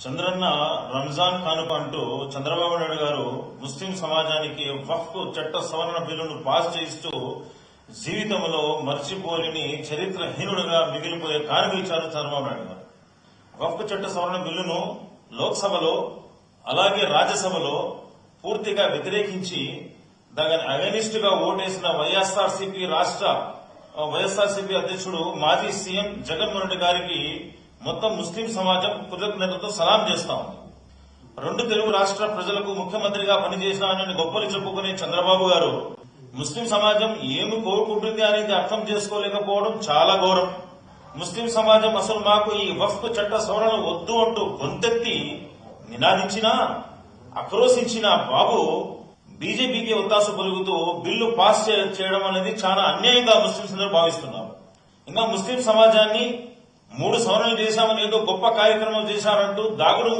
చంద్రన్న రంజాన్ కానుక అంటూ చంద్రబాబు నాయుడు గారు ముస్లిం సమాజానికి వఫ్ చట్ట సవరణ బిల్లును పాస్ చేస్తూ జీవితంలో మర్చిపోలేని చరిత్రహీనుడుగా మిగిలిపోయే కానుక ఇచ్చారు చంద్రబాబు నాయుడు గారు. వఫ్ చట్ట సవరణ బిల్లును లోక్సభలో అలాగే రాజ్యసభలో పూర్తిగా వ్యతిరేకించి దాని అగనిస్ట్గా ఓటేసిన వైఎస్ఆర్సీపీ రాష్ట్ర వైఎస్ఆర్సీపీ అధ్యక్షుడు మాజీ సీఎం జగన్మోహన్ రెడ్డి గారికి మొత్తం ముస్లిం సమాజం కృతజ్ఞతలతో సలాం చేస్తా ఉంది. రెండు తెలుగు రాష్ట్ర ప్రజలకు ముఖ్యమంత్రిగా పనిచేసినానని గొప్పలు చెప్పుకునే చంద్రబాబు గారు ముస్లిం సమాజం ఏమి కోరుకుంటుంది అనేది అర్థం చేసుకోలేకపోవడం చాలా ఘోరం. ముస్లిం సమాజం అసలు మాకు ఈ వఫ్ చట్ట సవరణ వద్దు అంటూ గొంతెత్తి నినాదించినా ఆక్రోశించిన బాబు బీజేపీకి ఒత్తాసు పలుకుతూ బిల్లు పాస్ చేయడం అనేది చాలా అన్యాయంగా ముస్లింస్ అందరూ భావిస్తున్నారు. ఇంకా ముస్లిం సమాజాన్ని మూడు సవరణలు చేశామని ఏదో గొప్ప కార్యక్రమం చేశారంటూ దాగుడు